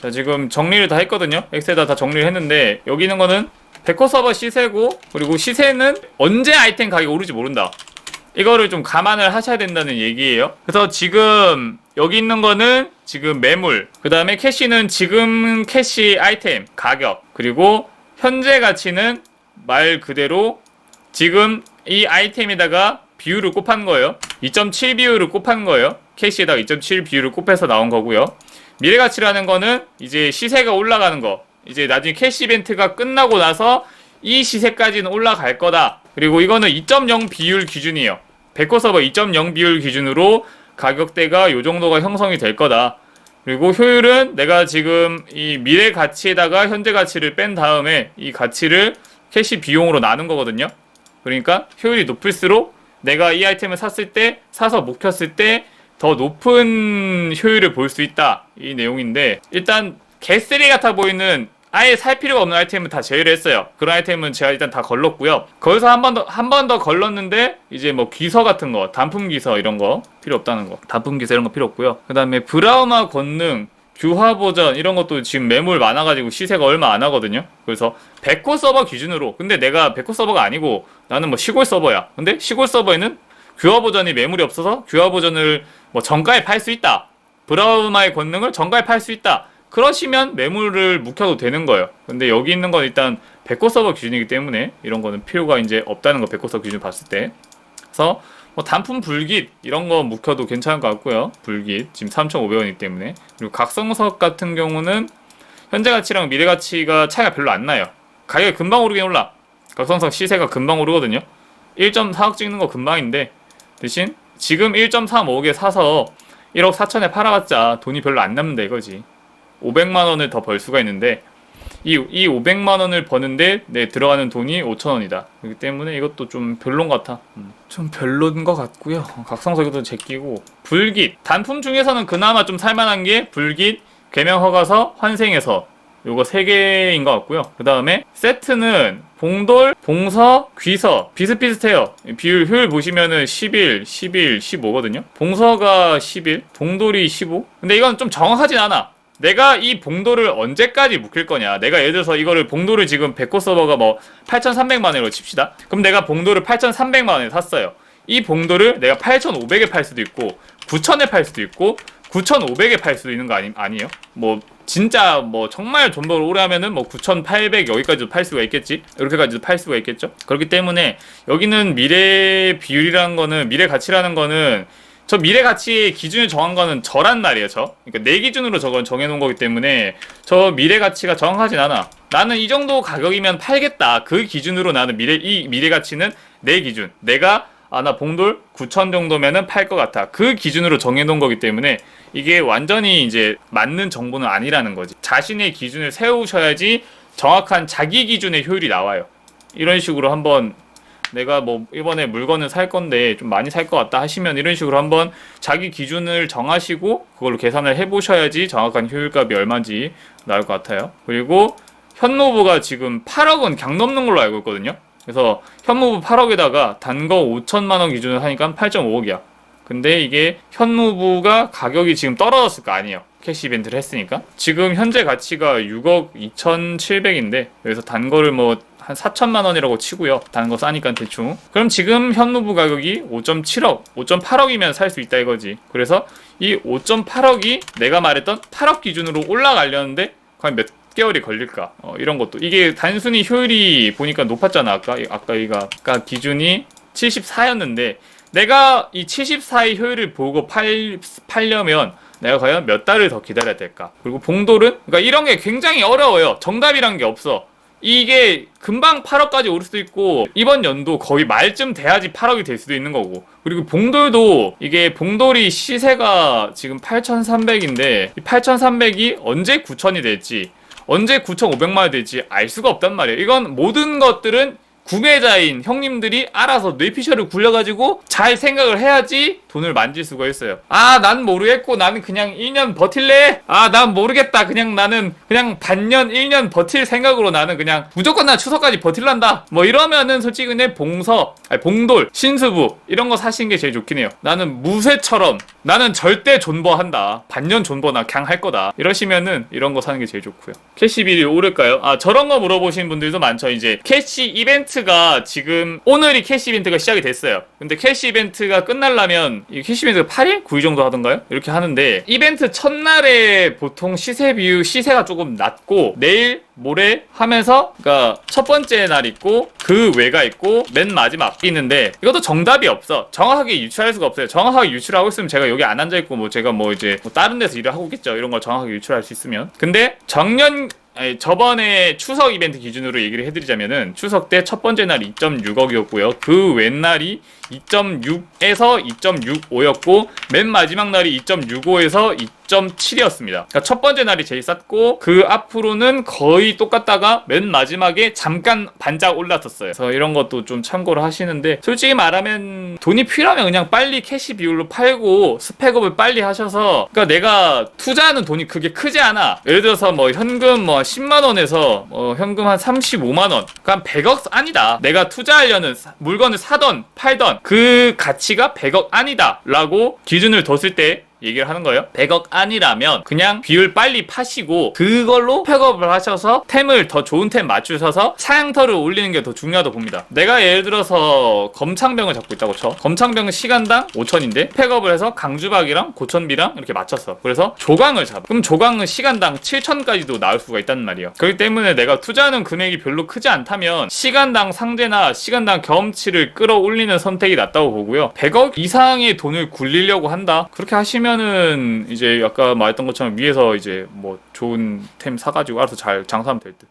자 지금 정리를 다 했거든요. 엑셀에다 다 정리를 했는데 여기 있는 거는 백호 서버 시세고 그리고 시세는 언제 아이템 가격이 오를지 모른다. 이거를 좀 감안을 하셔야 된다는 얘기예요. 그래서 지금 여기 있는 거는 지금 매물 그 다음에 캐시는 지금 캐시 아이템 가격 그리고 현재 가치는 말 그대로 지금 이 아이템에다가 비율을 곱한 거예요. 2.7 비율을 곱한 거예요. 캐시에다가 2.7 비율을 곱해서 나온 거고요 미래 가치라는 거는 이제 시세가 올라가는 거. 이제 나중에 캐시 이벤트가 끝나고 나서 이 시세까지는 올라갈 거다. 그리고 이거는 2.0 비율 기준이에요. 백호 서버 2.0 비율 기준으로 가격대가 요 정도가 형성이 될 거다. 그리고 효율은 내가 지금 이 미래 가치에다가 현재 가치를 뺀 다음에 이 가치를 캐시 비용으로 나눈 거거든요. 그러니까 효율이 높을수록 내가 이 아이템을 샀을 때 사서 못 켰을 때 더 높은 효율을 볼 수 있다. 이 내용인데 일단 개쓰레기 같아 보이는 아예 살 필요가 없는 아이템은 다 제외를 했어요. 그런 아이템은 제가 일단 다 걸렀고요. 거기서 한 번 더 한 번 더 걸렀는데 이제 뭐 기서 같은 거 단품 기서 이런 거 필요 없다는 거. 단품 기서 이런 거 필요 없고요. 그 다음에 브라우마 권능 규화 버전 이런 것도 지금 매물 많아가지고 시세가 얼마 안 하거든요. 그래서 백호 서버 기준으로. 근데 내가 백호 서버가 아니고 나는 뭐 시골 서버야. 근데 시골 서버에는 규화 버전이 매물이 없어서 규화 버전을 뭐 정가에 팔 수 있다. 브라우마의 권능을 정가에 팔 수 있다. 그러시면 매물을 묵혀도 되는 거예요. 근데 여기 있는 건 일단 백호 서버 기준이기 때문에 이런 거는 필요가 이제 없다는 거 백호 서버 기준 봤을 때. 그래서 뭐 단품 불깃 이런 거 묵혀도 괜찮을 것 같고요. 불깃 지금 3,500원이기 때문에 그리고 각성석 같은 경우는 현재 가치랑 미래 가치가 차이가 별로 안 나요. 가격이 금방 오르긴 올라. 각성석 시세가 금방 오르거든요. 1.4억 찍는 거 금방인데 대신 지금 1.35억에 사서 1억 4천에 팔아봤자 돈이 별로 안 남는다 이거지. 500만 원을 더 벌 수가 있는데 이, 이 500만 원을 버는데 내 들어가는 돈이 5천 원이다. 그렇기 때문에 이것도 좀 별론 것 같아. 음, 좀 별론 것 같고요. 각성석이도 제끼고 불깃 단품 중에서는 그나마 좀 살만한 게 불깃 개명 허가서 환생에서 요거 세 개인 것 같고요. 그 다음에 세트는 봉돌, 봉서, 귀서 비슷비슷해요. 비율 효율 보시면은 11, 11, 15거든요. 봉서가 11, 봉돌이 15. 근데 이건 좀 정확하진 않아. 내가 이 봉돌을 언제까지 묵힐 거냐. 내가 예를 들어서 이거를 봉돌을 지금 백호 서버가 뭐 8,300만 원으로 칩시다. 그럼 내가 봉돌을 8,300만 원에 샀어요. 이 봉돌을 내가 8,500에 팔 수도 있고 9,000에 팔 수도 있고 9,500에 팔 수도 있는 거 아니, 아니에요? 뭐 진짜 뭐 정말 존버를 오래 하면은 뭐 9,800 여기까지도 팔 수가 있겠지. 이렇게까지도 팔 수가 있겠죠. 그렇기 때문에 여기는 미래 비율이라는 거는 미래 가치라는 거는 저 미래 가치의 기준을 정한 거는 저란 말이에요, 저. 그러니까 내 기준으로 저건 정해놓은 거기 때문에 저 미래 가치가 정확하진 않아. 나는 이 정도 가격이면 팔겠다. 그 기준으로 나는 미래 이 미래 가치는 내 기준. 내가 아 나 봉돌 9천 정도면은 팔 것 같아. 그 기준으로 정해놓은 거기 때문에 이게 완전히 이제 맞는 정보는 아니라는 거지. 자신의 기준을 세우셔야지 정확한 자기 기준의 효율이 나와요. 이런 식으로 한번 내가 뭐 이번에 물건을 살 건데 좀 많이 살 것 같다 하시면 이런 식으로 한번 자기 기준을 정하시고 그걸로 계산을 해보셔야지 정확한 효율값이 얼마인지 나올 것 같아요. 그리고 현노브가 지금 8억은 강 넘는 걸로 알고 있거든요. 그래서 현무브 8억에다가 단거 5천만 원 기준으로 하니까 8.5억이야. 근데 이게 현무브가 가격이 지금 떨어졌을 거 아니에요. 캐시 이벤트를 했으니까. 지금 현재 가치가 6억 2,700인데 그래서 단 거를 뭐 한 4천만 원이라고 치고요. 단거 싸니까 대충. 그럼 지금 현무브 가격이 5.7억, 5.8억이면 살 수 있다 이거지. 그래서 이 5.8억이 내가 말했던 8억 기준으로 올라가려는데 과연 몇 개월이 걸릴까? 어, 이런 것도 이게 단순히 효율이 보니까 높았잖아 아까 아까 이가 아까 기준이 74였는데 내가 이 74의 효율을 보고 팔 팔려면 내가 과연 몇 달을 더 기다려야 될까? 그리고 봉돌은 그러니까 이런 게 굉장히 어려워요. 정답이란 게 없어. 이게 금방 8억까지 오를 수도 있고 이번 연도 거의 말쯤 돼야지 8억이 될 수도 있는 거고 그리고 봉돌도 이게 봉돌이 시세가 지금 8,300인데 이 8,300이 언제 9,000이 될지 언제 9,500만 원이 될지 알 수가 없단 말이에요. 이건 모든 것들은 구매자인 형님들이 알아서 뇌피셜을 굴려가지고 잘 생각을 해야지 돈을 만질 수가 있어요. 아, 난 모르겠고 나는 그냥 1년 버틸래? 아, 난 모르겠다. 그냥 나는 그냥 반년, 1년 버틸 생각으로 나는 그냥 무조건 나 추석까지 버틸란다. 뭐 이러면은 솔직히 근데 봉서, 아니, 봉돌, 신수부 이런 거 사시는 게 제일 좋긴 해요. 나는 무쇠처럼 나는 절대 존버한다. 반년 존버나 그냥 할 거다. 이러시면은 이런 거 사는 게 제일 좋고요. 캐시비리 오를까요? 아, 저런 거 물어보시는 분들도 많죠. 이제 캐시 이벤트 가 지금 오늘이 캐시 이벤트가 시작이 됐어요. 근데 캐시 이벤트가 끝나려면 이 캐시 이벤트가 8일? 9일 정도 하던가요? 이렇게 하는데 이벤트 첫날에 보통 시세 비율 시세가 조금 낮고 내일 모레 하면서 그러니까 첫 번째 날 있고 그 외가 있고 맨 마지막 있는데 이것도 정답이 없어 정확하게 유출할 수가 없어요 정확하게 유출하고 있으면 제가 여기 안 앉아 있고 뭐 제가 뭐 이제 뭐 다른 데서 일을 하고 있겠죠 이런 걸 정확하게 유출할 수 있으면 근데 작년 저번에 추석 이벤트 기준으로 얘기를 해드리자면은 추석 때 첫 번째 날 2.6억이었고요. 그 왼날이 2.6에서 2.65였고 맨 마지막 날이 2.65에서 2.7이었습니다. 그러니까 첫 번째 날이 제일 쌌고 그 앞으로는 거의 똑같다가 맨 마지막에 잠깐 반짝 올랐었어요. 그래서 이런 것도 좀 참고를 하시는데 솔직히 말하면 돈이 필요하면 그냥 빨리 캐시 비율로 팔고 스펙업을 빨리 하셔서 그러니까 내가 투자하는 돈이 그게 크지 않아. 예를 들어서 뭐 현금 뭐 10만 원에서 뭐 현금 한 35만 원. 그러니까 한 100억 아니다. 내가 투자하려는 사- 물건을 사던 팔던 그 가치가 100억 아니다라고 기준을 뒀을 때 얘기를 하는 거예요. 100억 아니라면 그냥 비율 빨리 파시고 그걸로 팩업을 하셔서 템을 더 좋은 템 맞추셔서 사양터를 올리는 게 더 중요하다고 봅니다. 내가 예를 들어서 검창병을 잡고 있다고 쳐. 검창병은 시간당 5천인데 팩업을 해서 강주박이랑 고천비랑 이렇게 맞췄어. 그래서 조강을 잡아. 그럼 조강은 시간당 7천까지도 나올 수가 있다는 말이에요. 그렇기 때문에 내가 투자하는 금액이 별로 크지 않다면 시간당 상대나 시간당 경험치를 끌어올리는 선택이 낫다고 보고요. 100억 이상의 돈을 굴리려고 한다. 그렇게 하시 면은 이제 아까 말했던 것처럼 위에서 이제 뭐 좋은 템 사가지고 알아서 잘 장사하면 될 듯.